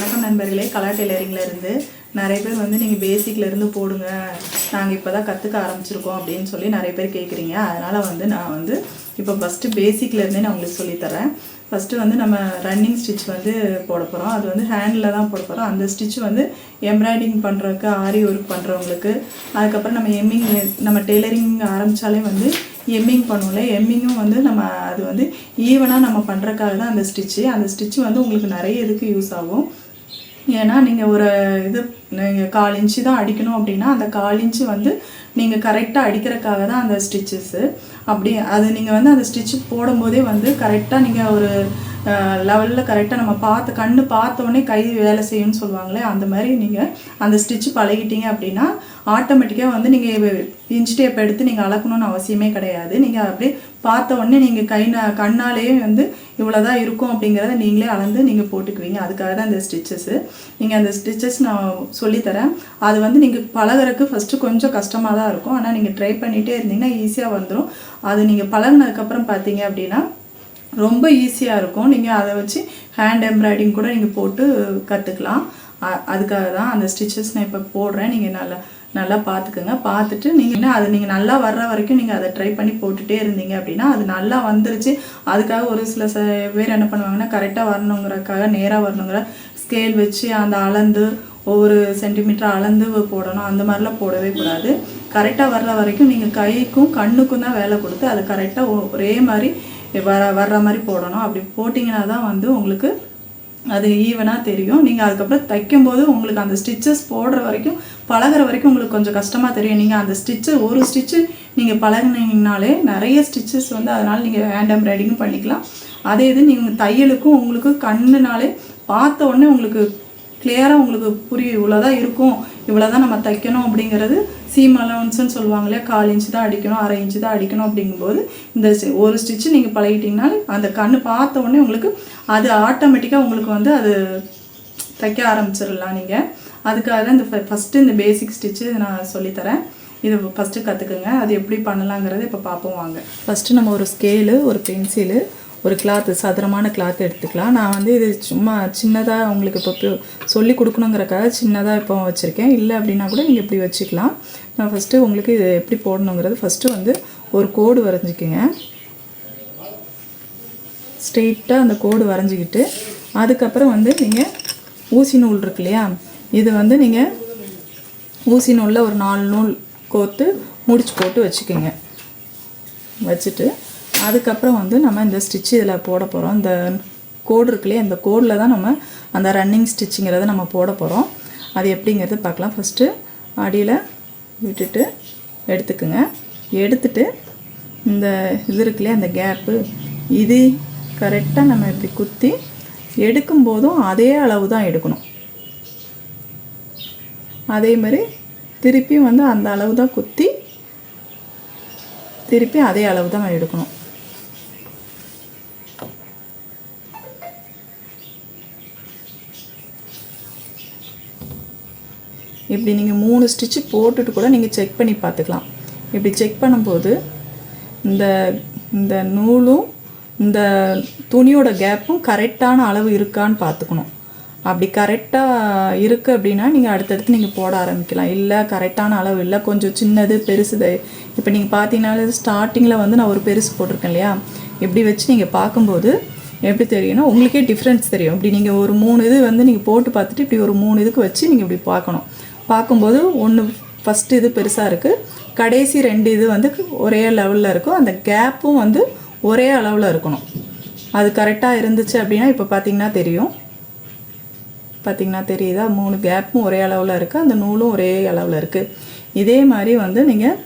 வணக்கம் நண்பர்களே கலா டெய்லரிங்கில் இருந்து நிறைய பேர் வந்து நீங்கள் பேசிக்லேருந்து போடுங்க நாங்கள் இப்போ தான் கற்றுக்க ஆரம்பிச்சிருக்கோம் அப்படின்னு சொல்லி நிறைய பேர் கேட்குறீங்க அதனால் வந்து நான் வந்து இப்போ ஃபஸ்ட்டு பேசிக்லேருந்தே நான் உங்களுக்கு சொல்லித்தரேன் ஃபஸ்ட்டு வந்து நம்ம ரன்னிங் ஸ்டிச் வந்து போட போகிறோம் அது வந்து ஹேண்டில் தான் போட போகிறோம் அந்த ஸ்டிச் வந்து எம்ப்ராய்டிங் பண்ணுறதுக்கு ஆரி ஒர்க் பண்ணுறவங்களுக்கு அதுக்கப்புறம் நம்ம எம்மிங் நம்ம டெய்லரிங் ஆரம்பித்தாலே வந்து எம்மிங் பண்ணுவோம்ல. எம்மிங்கும் வந்து நம்ம அது வந்து ஈவனாக நம்ம பண்ணுறக்காக தான் அந்த ஸ்டிச்சு அந்த ஸ்டிச்சு வந்து உங்களுக்கு நிறைய இதுக்கு யூஸ் ஆகும். ஏன்னா நீங்கள் ஒரு இது நீங்கள் கால் இன்ச்சு தான் அடிக்கணும் அப்படின்னா அந்த கால் இன்ச்சு வந்து நீங்கள் கரெக்டாக அடிக்கிறக்காக தான் அந்த ஸ்டிச்சஸ்ஸு அப்படி அது நீங்கள் வந்து அந்த ஸ்டிச்சு போடும்போதே வந்து கரெக்டாக நீங்கள் ஒரு லெவலில் கரெக்டாக நம்ம பார்த்து கண்ணு பார்த்தோடனே கை வேலை செய்யும்னு சொல்லுவாங்களே அந்த மாதிரி நீங்கள் அந்த ஸ்டிச்சு பழகிட்டீங்க அப்படின்னா ஆட்டோமேட்டிக்காக வந்து நீங்கள் இன்ச் டேப் எடுத்து நீங்கள் அளக்கணும்னு அவசியமே கிடையாது. நீங்கள் அப்படியே பார்த்த உடனே நீங்கள் கை கண்ணாலேயே வந்து இவ்வளோதான் இருக்கும் அப்படிங்கிறத நீங்களே அளந்து நீங்கள் போட்டுக்குவீங்க. அதுக்காக தான் இந்த ஸ்டிச்சஸ்ஸு நீங்கள் அந்த ஸ்டிச்சஸ் நான் சொல்லித்தரேன். அது வந்து நீங்கள் பழகுறதுக்கு ஃபஸ்ட்டு கொஞ்சம் கஷ்டமாக தான் இருக்கும். ஆனால் நீங்கள் ட்ரை பண்ணிகிட்டே இருந்தீங்கன்னா ஈஸியாக வந்துடும் அது நீங்கள் பழகுனதுக்கப்புறம் பார்த்தீங்க அப்படின்னா ரொம்ப ஈஸியாக இருக்கும். நீங்கள் அதை வச்சு ஹேண்ட் எம்ப்ராய்டிங் கூட நீங்கள் போட்டு கற்றுக்கலாம் அதுக்காக தான் அந்த ஸ்டிச்சஸ் நான் இப்போ போடுறேன். நீங்கள் நல்லா நல்லா பார்த்துக்குங்க பார்த்துட்டு நீங்கள் என்ன அது நீங்கள் நல்லா வர்ற வரைக்கும் நீங்கள் அதை ட்ரை பண்ணி போட்டுகிட்டே இருந்தீங்க அப்படின்னா அது நல்லா வந்துருச்சு. அதுக்காக ஒரு சில பேர் என்ன பண்ணுவாங்கன்னா கரெக்டாக வரணுங்கிறக்காக நேராக வரணுங்கிற ஸ்கேல் வச்சு அந்த அளந்து ஒவ்வொரு சென்டிமீட்டர் அளந்து போடணும். அந்த மாதிரிலாம் போடவே கூடாது. கரெக்டாக வர்ற வரைக்கும் நீங்கள் கைக்கும் கண்ணுக்கும் தான் வேலை கொடுத்து அது கரெக்டாக ஒரே மாதிரி வர வர்ற மாதிரி போடணும். அப்படி போட்டிங்கன்னா தான் வந்து உங்களுக்கு அது ஈவனாக தெரியும். நீங்கள் அதுக்கப்புறம் தைக்கும்போது உங்களுக்கு அந்த ஸ்டிச்சஸ் போடுற வரைக்கும் பழகுற வரைக்கும் உங்களுக்கு கொஞ்சம் கஷ்டமாக தெரியும். நீங்கள் அந்த ஸ்டிச்சு ஒரு ஸ்டிச்சு நீங்கள் பழகினீங்கனாலே நிறைய ஸ்டிச்சஸ் வந்து அதனால் நீங்கள் ஹேண்ட் எம்ப்ராய்டிங்கும் பண்ணிக்கலாம். அதே இது நீங்கள் தையலுக்கும் உங்களுக்கு கண்ணுனாலே பார்த்த உடனே உங்களுக்கு கிளியராக உங்களுக்கு புரியும். இவ்வளோதான் இருக்கும். இவ்வளோ தான் நம்ம தைக்கணும் அப்படிங்கிறது சீம் அலவன்ஸ்னு சொல்லுவாங்க இல்லையா? கால் இன்ச்சு தான் அடிக்கணும் அரை இன்ச்சு தான் அடிக்கணும் அப்படிங்கும்போது இந்த ஒரு ஸ்டிச்சு நீங்கள் பழகிட்டிங்கனாலே அந்த கண் பார்த்த உடனே உங்களுக்கு அது ஆட்டோமேட்டிக்காக உங்களுக்கு வந்து அது தைக்க ஆரம்பிச்சிடலாம் நீங்கள் அதுக்காக தான் இந்த ஃபஸ்ட்டு இந்த பேசிக் ஸ்டிச்சு நான் சொல்லித்தரேன். இது ஃபஸ்ட்டு கற்றுக்குங்க அது எப்படி பண்ணலாங்கிறத இப்போ பார்ப்போம் வாங்க. ஃபஸ்ட்டு நம்ம ஒரு ஸ்கேலு ஒரு பென்சிலு ஒரு கிளாத்து சதுரமான கிளாத் எடுத்துக்கலாம். நான் வந்து இது சும்மா சின்னதாக உங்களுக்கு இப்போ சொல்லி கொடுக்கணுங்கிறக்காக சின்னதாக இப்போ வச்சுருக்கேன். இல்லை அப்படின்னா கூட நீங்கள் இப்படி வச்சுக்கலாம். நான் ஃபஸ்ட்டு உங்களுக்கு இது எப்படி போடணுங்கிறது ஃபஸ்ட்டு வந்து ஒரு கோடு வரைஞ்சிக்கோங்க. ஸ்ட்ரெயிட்டாக அந்த கோடு வரைஞ்சிக்கிட்டு அதுக்கப்புறம் வந்து நீங்கள் ஊசி நூல் இருக்கு இல்லையா இது வந்து நீங்கள் ஊசி நூலில் ஒரு நாலு நூல் கோர்த்து முடிச்சு போட்டு வச்சுக்கோங்க. வச்சுட்டு அதுக்கப்புறம் வந்து நம்ம இந்த ஸ்டிச் இதில் போட போகிறோம் இந்த கோடு இருக்கு அந்த கோடில் தான் நம்ம அந்த ரன்னிங் ஸ்டிச்சிங்கிறத நம்ம போட போகிறோம் அது எப்படிங்கிறது பார்க்கலாம். ஃபஸ்ட்டு அடியில் விட்டுட்டு எடுத்துக்குங்க. எடுத்துட்டு இந்த இது இருக்குல்லையே அந்த கேப்பு இது கரெக்டாக நம்ம இப்படி குத்தி எடுக்கும்போதும் அதே அளவு தான் எடுக்கணும். அதே மாதிரி திருப்பியும் வந்து அந்த அளவு தான் குத்தி திருப்பி அதே அளவு தான் எடுக்கணும். இப்படி நீங்கள் மூணு ஸ்டிச்சு போட்டுட்டு கூட நீங்கள் செக் பண்ணி பார்த்துக்கலாம். இப்படி செக் பண்ணும்போது இந்த இந்த நூலும் இந்த துணியோட கேப்பும் கரெக்டான அளவு இருக்கான்னு பார்த்துக்கணும். அப்படி கரெக்டாக இருக்குது அப்படின்னா நீங்கள் அடுத்தடுத்து நீங்கள் போட ஆரம்பிக்கலாம். இல்லை கரெக்டான அளவு இல்லை கொஞ்சம் சின்னது பெருசு இப்போ நீங்கள் பார்த்தீங்கன்னா ஸ்டார்டிங்கில் வந்து நான் ஒரு பெருசு போட்டிருக்கேன் இல்லையா? இப்படி வச்சு நீங்கள் பார்க்கும்போது எப்படி தெரியும்னா உங்களுக்கே டிஃப்ரென்ஸ் தெரியும். இப்படி நீங்கள் ஒரு மூணு இது வந்து நீங்கள் போட்டு பார்த்துட்டு இப்படி ஒரு மூணு இதுக்கு வச்சு நீங்கள் இப்படி பார்க்கணும். பார்க்கும்போது ஒன்று ஃபஸ்ட்டு இது பெருசாக இருக்குது கடைசி ரெண்டு இது வந்து ஒரே லெவலில் இருக்கும். அந்த கேப்பும் வந்து ஒரே அளவில் இருக்கணும். அது கரெக்டாக இருந்துச்சு அப்படின்னா இப்போ பார்த்திங்கன்னா தெரியும். பார்த்திங்கன்னா தெரியுதா? மூணு கேப்பும் ஒரே அளவில் இருக்குது அந்த நூலும் ஒரே அளவில் இருக்குது இதே மாதிரி வந்து நீங்கள்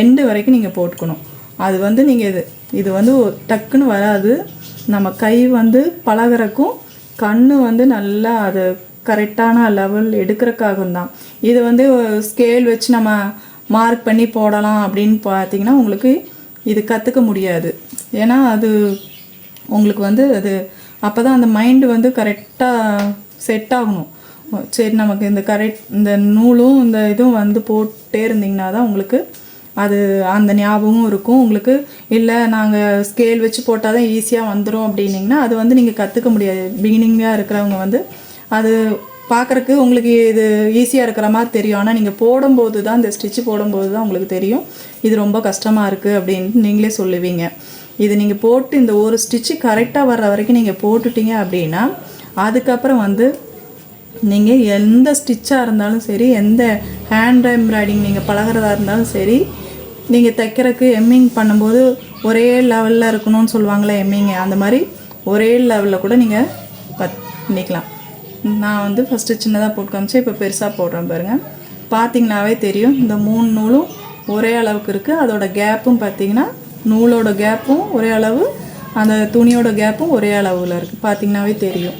எண்டு வரைக்கும் நீங்கள் போட்டுக்கணும். அது வந்து நீங்கள் இது இது வந்து டக்குன்னு வராது. நம்ம கை வந்து பழகிறக்கும் கண் வந்து நல்லா அதை கரெக்டான லெவல் எடுக்கிறக்காகவும் தான் இது வந்து ஸ்கேல் வச்சு நம்ம மார்க் பண்ணி போடலாம் அப்படின்னு பார்த்தீங்கன்னா உங்களுக்கு இது கற்றுக்க முடியாது. ஏன்னா அது உங்களுக்கு வந்து அது அப்போ தான் அந்த மைண்டு வந்து கரெக்டாக செட் ஆகணும். சரி நமக்கு இந்த கரெக்ட் இந்த நூலும் இந்த இதுவும் வந்து போட்டே இருந்தீங்கன்னா தான் உங்களுக்கு அது அந்த ஞாபகமும் இருக்கும். உங்களுக்கு இல்லை நாங்கள் ஸ்கேல் வச்சு போட்டால் தான் ஈஸியாக வந்துடும் அப்படின்னீங்கன்னா அது வந்து நீங்கள் கற்றுக்க முடியாது. பிகினிங்காக இருக்கிறவங்க வந்து அது பார்க்குறக்கு உங்களுக்கு இது ஈஸியாக இருக்கிற மாதிரி தெரியும். ஆனால் நீங்கள் போடும்போது தான் இந்த ஸ்டிச்சு போடும்போது தான் உங்களுக்கு தெரியும். இது ரொம்ப கஷ்டமாக இருக்குது அப்படின்னு நீங்களே சொல்லுவீங்க. இது நீங்கள் போட்டு இந்த ஒரு ஸ்டிச்சு கரெக்டாக வர்ற வரைக்கும் நீங்கள் போட்டுட்டீங்க அப்படின்னா அதுக்கப்புறம் வந்து நீங்கள் எந்த ஸ்டிச்சாக இருந்தாலும் சரி எந்த ஹேண்ட் எம்ப்ராய்டிங் நீங்கள் பழகிறதா இருந்தாலும் சரி நீங்கள் தைக்கிறதுக்கு எம்மிங் பண்ணும்போது ஒரே லெவலில் இருக்கணும்னு சொல்லுவாங்களே எம்மிங்க அந்த மாதிரி ஒரே லெவலில் கூட நீங்கள் பத் பண்ணிக்கலாம் நான் வந்து ஃபஸ்ட்டு சின்னதாக போட்டு காமிச்சேன் இப்போ பெருசாக போடுறேன் பாருங்கள் பார்த்தீங்கனாவே தெரியும் இந்த மூணு நூலும் ஒரே அளவுக்கு இருக்குது அதோட கேப்பும் பார்த்தீங்கன்னா நூலோட கேப்பும் ஒரே அளவு அந்த துணியோட கேப்பும் ஒரே அளவில் இருக்குது பார்த்திங்கனாவே தெரியும்.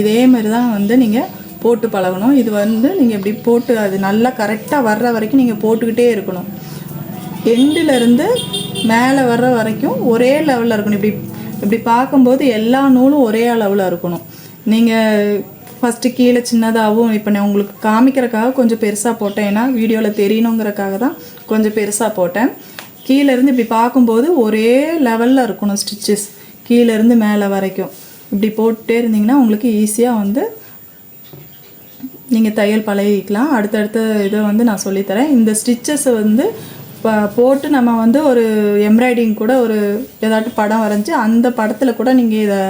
இதே மாதிரி தான் வந்து நீங்கள் போட்டு பழகணும். இது வந்து நீங்கள் இப்படி போட்டு அது நல்லா கரெக்டாக வர்ற வரைக்கும் நீங்கள் போட்டுக்கிட்டே இருக்கணும். எண்டில் இருந்து மேலே வர்ற வரைக்கும் ஒரே லெவலில் இருக்கணும். இப்படி இப்படி பார்க்கும்போது எல்லா நூலும் ஒரே அளவில் இருக்கணும். நீங்கள் ஃபஸ்ட்டு கீழே சின்னதாகவும் இப்போ நான் உங்களுக்கு காமிக்கிறக்காக கொஞ்சம் பெருசாக போட்டேன். ஏன்னா வீடியோவில் தெரியணுங்கிறக்காக தான் கொஞ்சம் பெருசாக போட்டேன். கீழேருந்து இப்படி பார்க்கும்போது ஒரே லெவலில் இருக்கணும் ஸ்டிச்சஸ் கீழேருந்து மேலே வரைக்கும். இப்படி போட்டுட்டே இருந்தீங்கன்னா உங்களுக்கு ஈஸியாக வந்து நீங்கள் தையல் பழகிக்கலாம். அடுத்தடுத்த இதை வந்து நான் சொல்லித்தரேன். இந்த ஸ்டிச்சஸை வந்து போட்டு நம்ம வந்து ஒரு எம்ப்ராய்டிங் கூட ஒரு ஏதாட்டும் படம் வரைஞ்சி அந்த படத்தில் கூட நீங்கள் இதை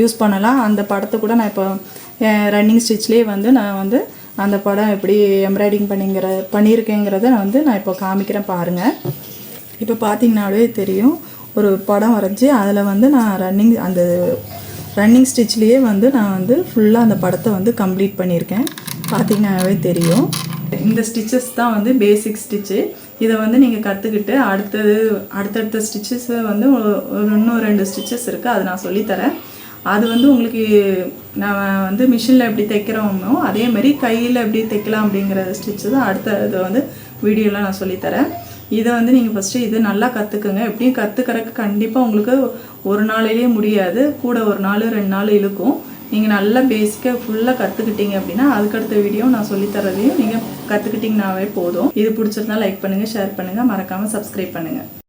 யூஸ் பண்ணலாம். அந்த படத்தை கூட நான் இப்போ ரன்னிங் ஸ்டிச்லேயே வந்து நான் வந்து அந்த படம் எப்படி எம்ப்ராய்டிங் பண்ணிங்கிற பண்ணியிருக்கேங்கிறத நான் வந்து நான் இப்போ காமிக்கிறேன் பாருங்கள் இப்போ பார்த்தீங்கனாலே தெரியும். ஒரு படம் வரைஞ்சி அதில் வந்து நான் ரன்னிங் அந்த ரன்னிங் ஸ்டிச்லேயே வந்து நான் வந்து ஃபுல்லாக அந்த படத்தை வந்து கம்ப்ளீட் பண்ணியிருக்கேன். பார்த்தீங்கன்னாவே தெரியும். இந்த ஸ்டிச்சஸ் தான் வந்து பேசிக் ஸ்டிச்சு இதை வந்து நீங்கள் கற்றுக்கிட்டு அடுத்தது அடுத்தடுத்த ஸ்டிச்சஸை வந்து ஒரு இன்னும் ரெண்டு ஸ்டிச்சஸ் இருக்குது அதை நான் சொல்லித்தரேன். அது வந்து உங்களுக்கு நான் வந்து மிஷினில் எப்படி தைக்கிறோமோ அதே மாதிரி கையில் எப்படி தைக்கலாம் அப்படிங்கிற ஸ்டிச்சு தான் அடுத்த இதை வந்து வீடியோவில் நான் சொல்லித்தரேன் இதை வந்து நீங்கள் ஃபஸ்ட்டு இது நல்லா கற்றுக்குங்க எப்படியும் கற்றுக்கறக்கு கண்டிப்பாக உங்களுக்கு ஒரு நாளிலே முடியாது. கூட ஒரு நாள் ரெண்டு நாள் இழுக்கும். நீங்கள் நல்லா பேசிக்காக ஃபுல்லாக கற்றுக்கிட்டீங்க அப்படின்னா அதுக்கடுத்த வீடியோ நான் சொல்லித்தரதையும் நீங்கள் கற்றுக்கிட்டிங்கனாவே போதும். இது பிடிச்சிருந்தா லைக் பண்ணுங்கள் ஷேர் பண்ணுங்கள் மறக்காமல் சப்ஸ்கிரைப் பண்ணுங்கள்